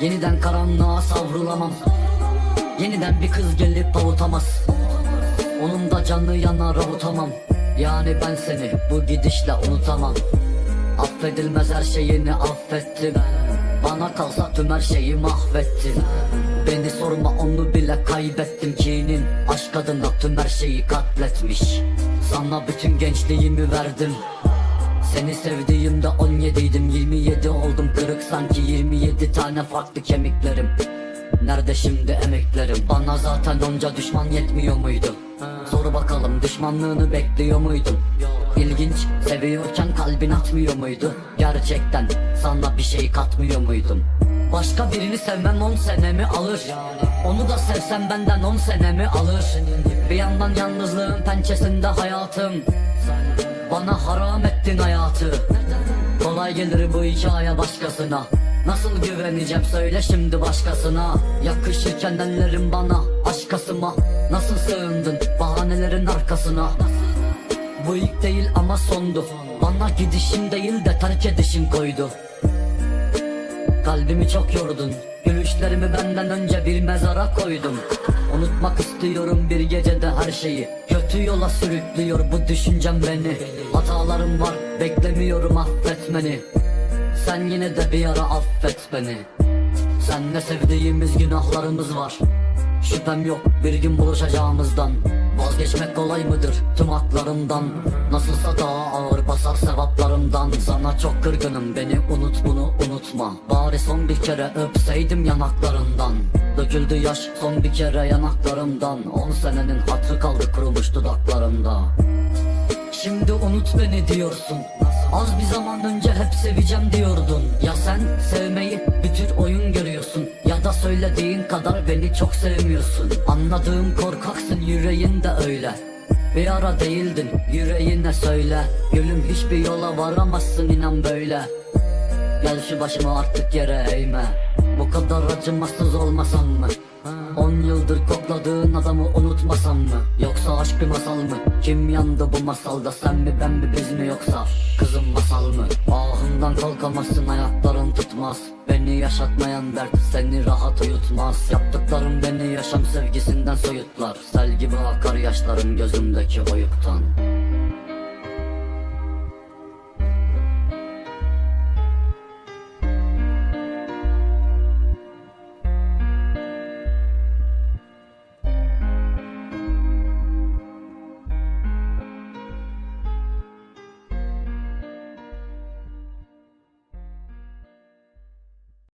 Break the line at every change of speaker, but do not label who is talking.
Yeniden karanlığa savrulamam. Yeniden bir kız gelip avutamaz. Onun da canı yanar avutamam. Yani ben seni bu gidişle unutamam. Affedilmez her şeyini affettim Bana kalsa tüm her şeyi mahvettin Beni sorma onu bile kaybettim. Kinin aşk adına tüm her şeyi katletmiş. Sana bütün gençliğimi verdim. Seni sevdiğimde 17'ydim 27 oldum. Kırık sanki 27 tane farklı kemiklerim. Nerede şimdi emeklerim? Bana zaten onca düşman yetmiyor muydu? Sor bakalım düşmanlığını bekliyor muydun İlginç seviyorken kalbin atmıyor muydu? Gerçekten sana bir şey katmıyor muydum? Başka birini sevmem 10 senemi alır? Onu da sevsem benden 10 senemi alır? Bir yandan yalnızlığın pençesinde hayatım. Bana haram ettin hayatı Kolay gelir bu hikaye başkasına. Nasıl güveneceğim söyle şimdi başkasına. Yakışırken ellerin bana aşkasıma Nasıl sığındın bahanelerin arkasına? Bu ilk değil ama sondu. Bana gidişin değil de terk edişin koydu. Kalbimi çok yordun Gülüşlerimi benden önce bir mezara koydum Unutmak istiyorum bir gecede her şeyi. Kötü yola sürüklüyor bu düşüncem beni. Hatalarım var beklemiyorum affetmeni Sen yine de bir ara affet beni. Senle sevdiğimiz günahlarımız var. Şüphem yok bir gün buluşacağımızdan. Vazgeçmek kolay mıdır tüm haklarımdan Nasılsa daha ağır basar sevaplarımdan. Sana çok kırgınım beni unut bunu unutma. Bari son bir kere öpseydim yanaklarından. Döküldü yaş son bir kere yanaklarımdan. On senenin hatrı kaldı kurumuş dudaklarımda. Şimdi unut beni diyorsun. Az bir zaman önce hep seveceğim diyordun. Ya sen sevmeyi bir tür oyun görüyorsun. Ya da söylediğin kadar beni çok sevmiyorsun. Anladığım korkaksın yüreğin de öyle Bir ara değildin yüreğine söyle Gülüm hiçbir yola varamazsın inan böyle Gel şu başımı artık yere eğme Bu kadar acımasız olmasam mı? On yıldır kokladığın adamı unutmasam mı? Yoksa aşk bir masal mı? Kim yandı bu masalda sen mi ben mi biz mi yoksa Kızım masal mı? Ahından kalkamazsın ayakların tutmaz Beni yaşatmayan dert seni rahat uyutmaz Yaptıklarım beni yaşam sevgisinden soyutlar Sel gibi akar yaşlarım gözümdeki oyuktan